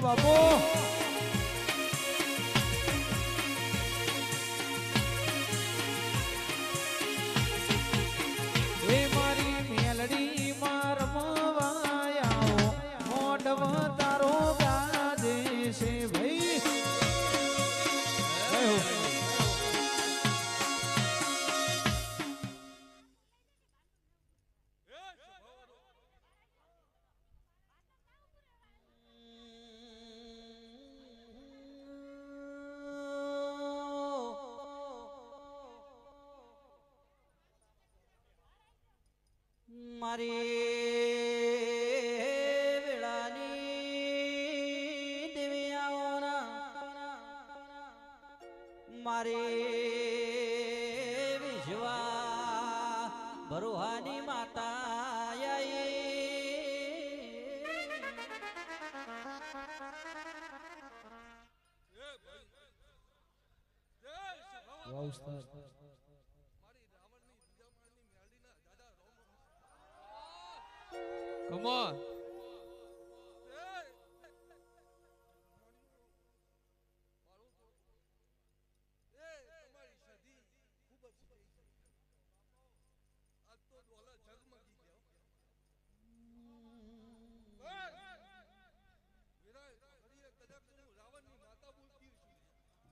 બાપુ.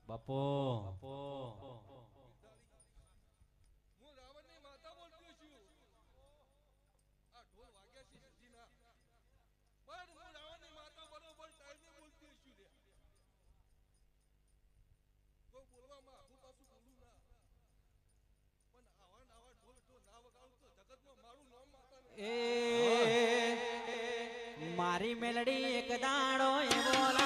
બાપો. એ મારી મેલડી એક દાડો એ બોલ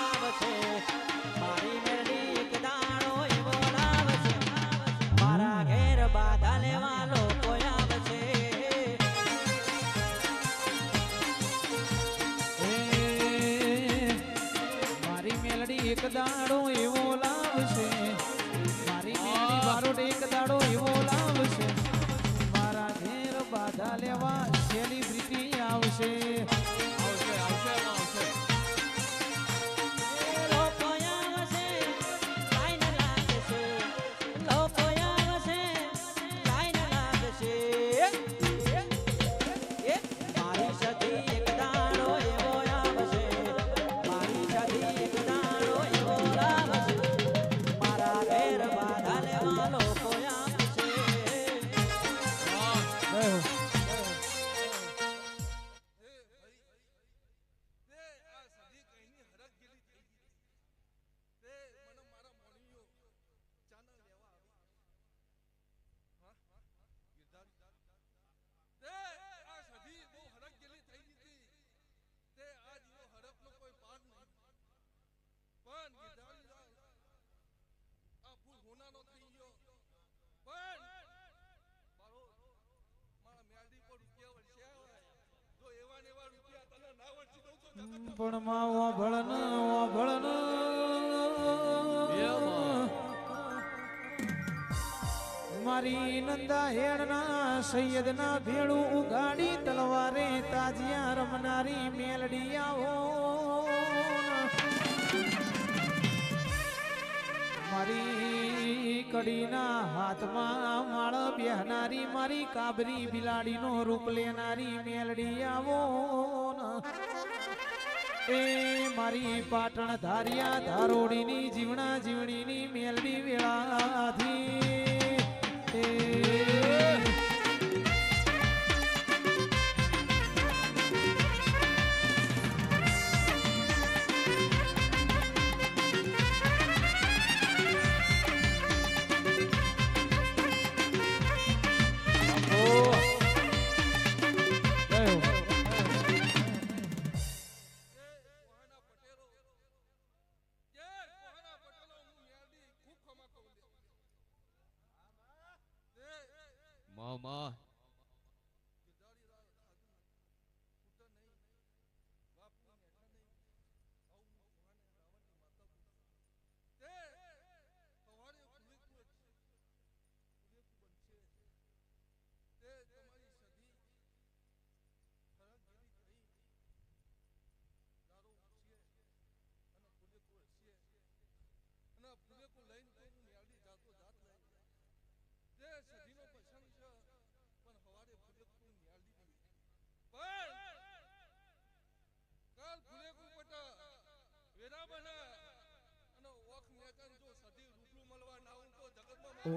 loco. પણ માં ઓભળન ઓભળન મારી નંદા હેડના સૈયદના ભેળું ઉગાડી તલવારે તાજિયા રમનારી મેલડિયાઓ. મારી કડીના હાથમાં માળ બેહનારી, મારી કાબરી બિલાડીનો રૂપ લેનારી મેલડી આવો એ મારી પાટણ ધારિયા ધારોડીની જીવણા જીવણીની મેલવી વેળાથી. એ 好吗？એ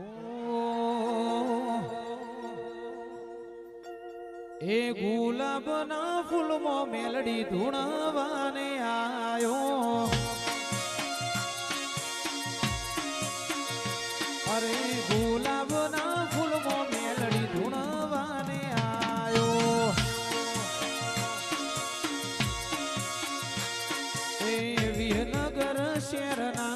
ગુલાબના ફૂલમાં મેલડી ધૂણવાને આયો. અરે ગુલાબના ફૂલમાં મેલડી ધૂણવાને આયો. એ વિહનગર શેરના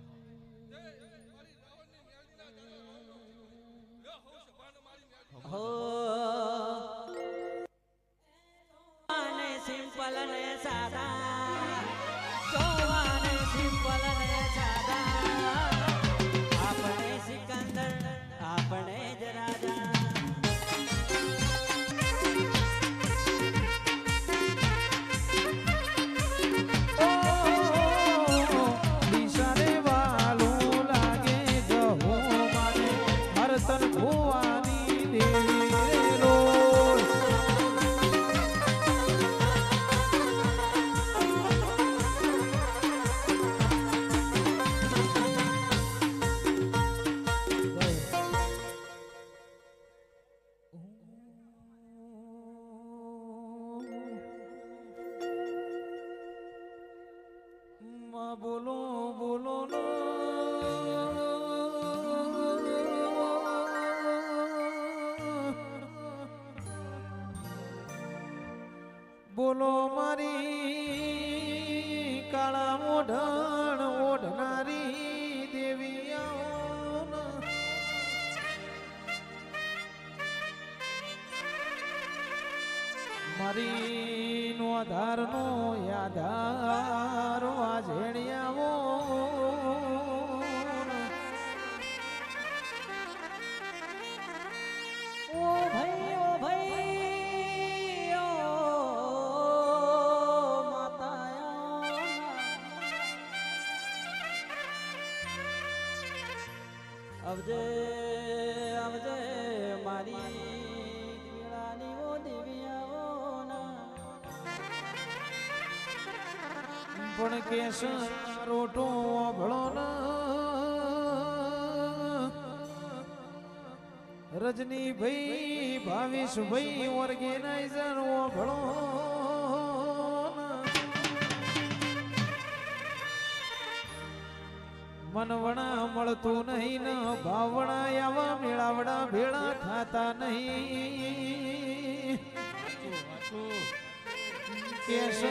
બોલો બોલું બોલો મારી કાળા ઓઢણ ઓઢનારી દેવી આવ. મરીનો નો યાદારો આ ઝેણિયાવો ઓ ભાઈ ઓ ભાઈ ઓ માતા અવજય પણ કેસ રોટો અભળો રજની ભાઈ ભાવીશ ભાઈ ઓર્ગેનાઇઝર ઓભળો મનવણા મળતું નહીં ન ભાવણા આવા મેળાવડા ભેળા ખાતા નહીં. કેશ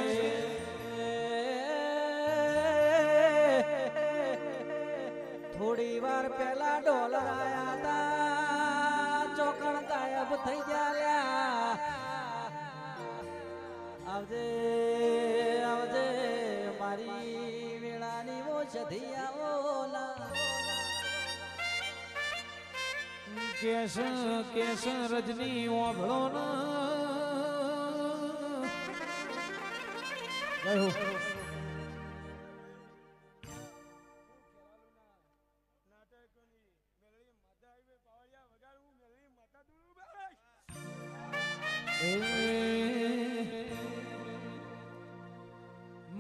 કેસ કેસ રજની ઓભળો ના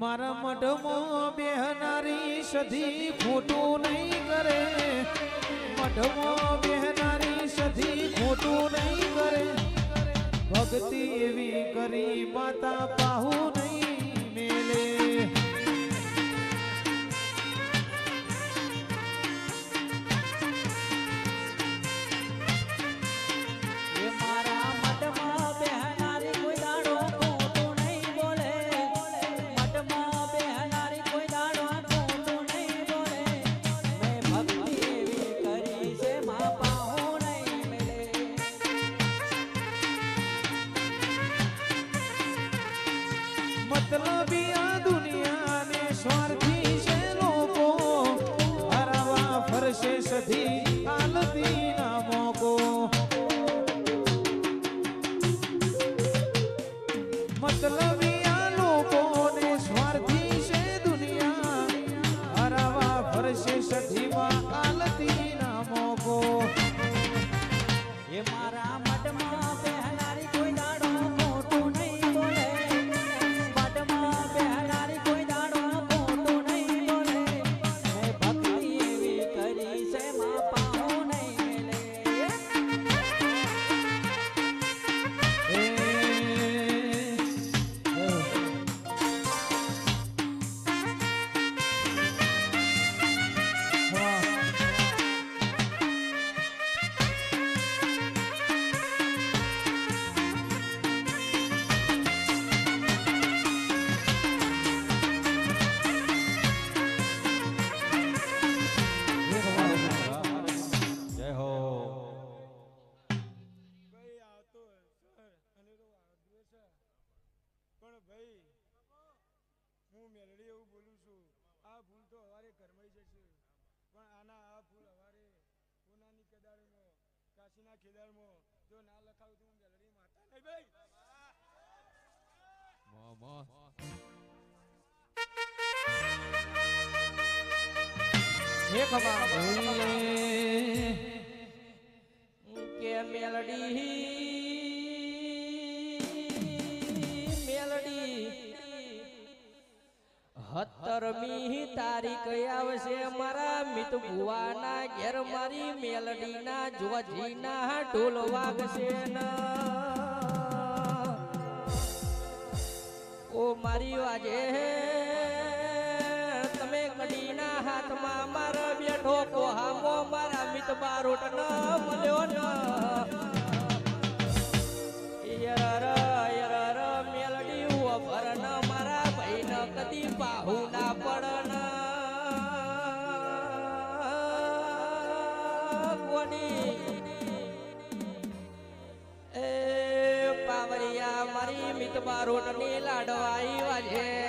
મારા મઢમો બેહનારી સધી ખોટું નહીં કરે. મઢમો બેહનારી સધી ખોટું નહીં કરે. ભક્તિ એવી કરી માતા પાહુ નહીં મેલે. ખેદારમાં જો ના લખાવું તો હું મેલડી માતા નહીં ભાઈ. મામા હે ખબા કે મેલડી મેલડી હતરમી તારીખ આવશે મારા મિત ભુવાના ઘેર મારી મેલડીના જોજીના ઢોલ વાગશે ઓ મારી વાજે, તમે કડીના હાથમાં મારા બેઠો કોહામો મારા મિત બારોટ ન મળ્યો ન. મારી મિતબા રોટની લાડવાઈ વાજે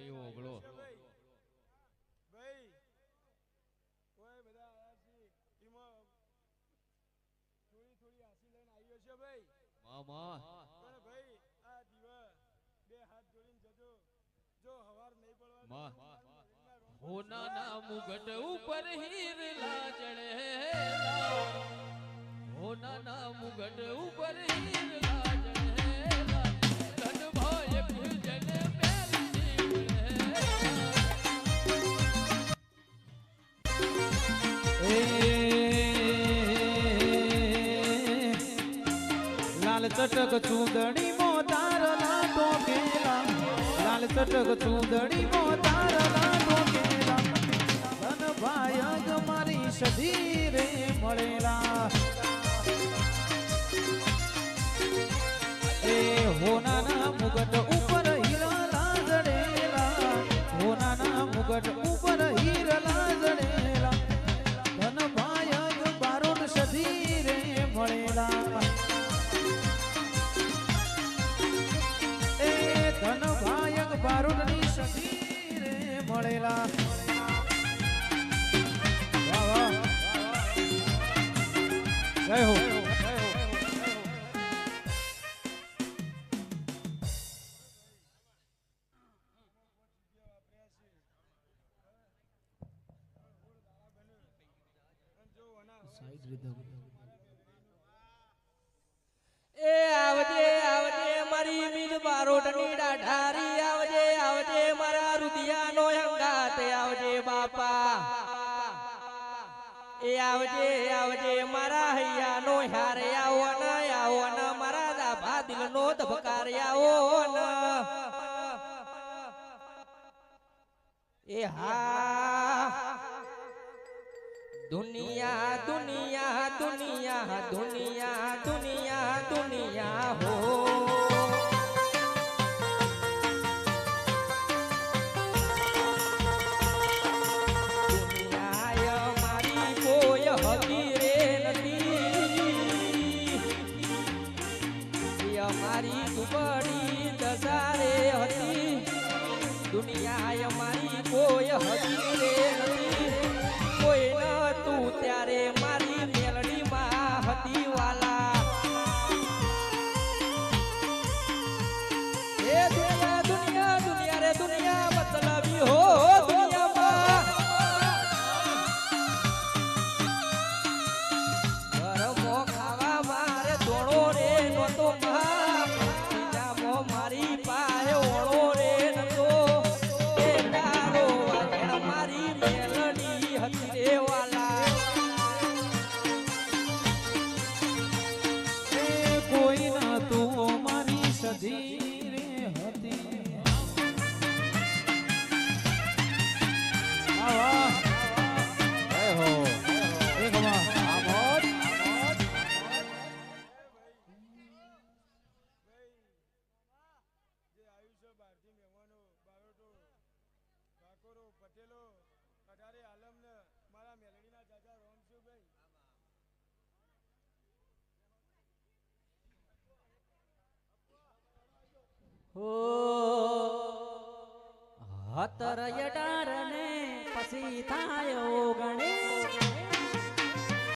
ભાઈ ઓગળો. ભાઈ કોઈ બધા એમાં થોડી થોડી આશી લઈને આવ્યો છે ભાઈ મામા પણ ભાઈ આ દિવસ બે હાથ જોડીને જજો જો હવાર નહીં પડવા. હોના ના મુગટ ઉપર હીરલા ચડેલા ચટક ચૂંદડી મો તાર લાટો કેલા લાલ ચટક ચૂંદડી મો તાર લાટો કેલા ધન ભાયગ મારી સધી રે મળેલા. એ હોનાના એ આવજે આવજે મારી મીર બારોટની ડાઢારી આવજે આવજે મારા રુધિયાનો હંગાત આવજે બાપા. એ આવજે આવજે મારા હૈયાનો હારે આવો ન આવો મારા દાભા દિલનો ધબકાર આવો ન એ હા. દુનિયા દુનિયા દુનિયા દુનિયા દુનિયા દુનિયા હો મારી કોઈ હકી રે નથી એ અમારી દુબળી દસારે હતી રે નથી કોઈ તું ત્યારે હતર અઢાર ને પછી થાય ઓગણ